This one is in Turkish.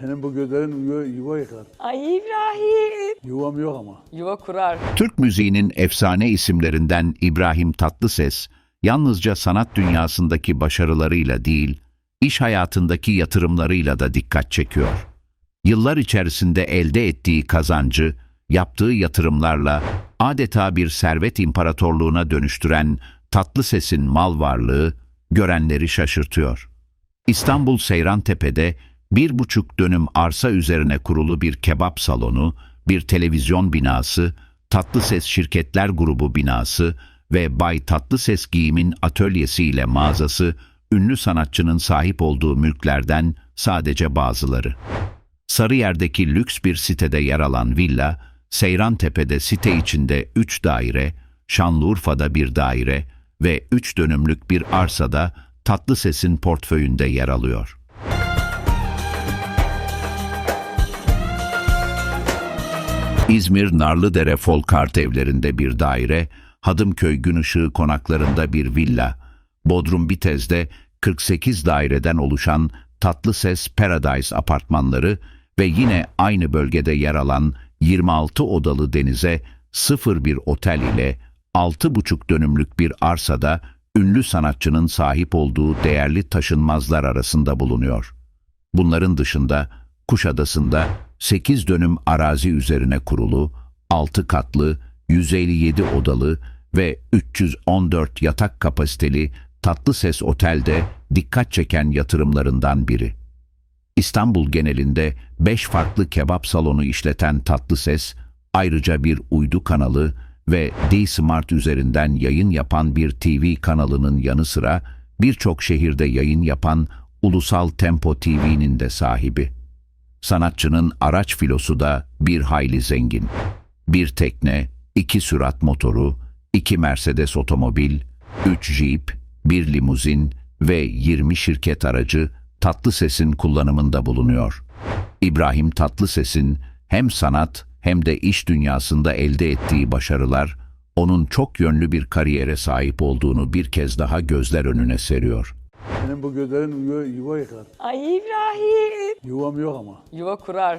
Senin bu gözlerin yuva, yuva yıkar. Ay İbrahim. Yuvam yok ama. Yuva kurar. Türk müziğinin efsane isimlerinden İbrahim Tatlıses, yalnızca sanat dünyasındaki başarılarıyla değil, iş hayatındaki yatırımlarıyla da dikkat çekiyor. Yıllar içerisinde elde ettiği kazancı, yaptığı yatırımlarla adeta bir servet imparatorluğuna dönüştüren Tatlıses'in mal varlığı görenleri şaşırtıyor. İstanbul Seyrantepe'de bir buçuk dönüm arsa üzerine kurulu bir kebap salonu, bir televizyon binası, Tatlıses Şirketler Grubu binası ve Bay Tatlıses Giyim'in atölyesi ile mağazası, ünlü sanatçının sahip olduğu mülklerden sadece bazıları. Sarıyer'deki lüks bir sitede yer alan villa, Seyrantepe'de site içinde 3 daire, Şanlıurfa'da bir daire ve 3 dönümlük bir arsada Tatlıses'in portföyünde yer alıyor. İzmir Narlıdere Folkart evlerinde bir daire, Hadımköy Günışığı konaklarında bir villa, Bodrum Bitez'de 48 daireden oluşan Tatlıses Paradise apartmanları ve yine aynı bölgede yer alan 26 odalı denize sıfır bir otel ile 6,5 dönümlük bir arsada ünlü sanatçının sahip olduğu değerli taşınmazlar arasında bulunuyor. Bunların dışında Kuşadası'nda 8 dönüm arazi üzerine kurulu, 6 katlı, 157 odalı ve 314 yatak kapasiteli Tatlıses Otel'de dikkat çeken yatırımlarından biri. İstanbul genelinde 5 farklı kebap salonu işleten Tatlıses, ayrıca bir uydu kanalı ve D-Smart üzerinden yayın yapan bir TV kanalının yanı sıra birçok şehirde yayın yapan Ulusal Tempo TV'nin de sahibi. Sanatçının araç filosu da bir hayli zengin. Bir tekne, iki sürat motoru, iki Mercedes otomobil, üç Jeep, bir limuzin ve 20 şirket aracı Tatlıses'in kullanımında bulunuyor. İbrahim Tatlıses'in hem sanat hem de iş dünyasında elde ettiği başarılar, onun çok yönlü bir kariyere sahip olduğunu bir kez daha gözler önüne seriyor. Senin bu gözlerin yuva, yuva yıkar. Ay İbrahim. Yuvam yok ama. Yuva kurar.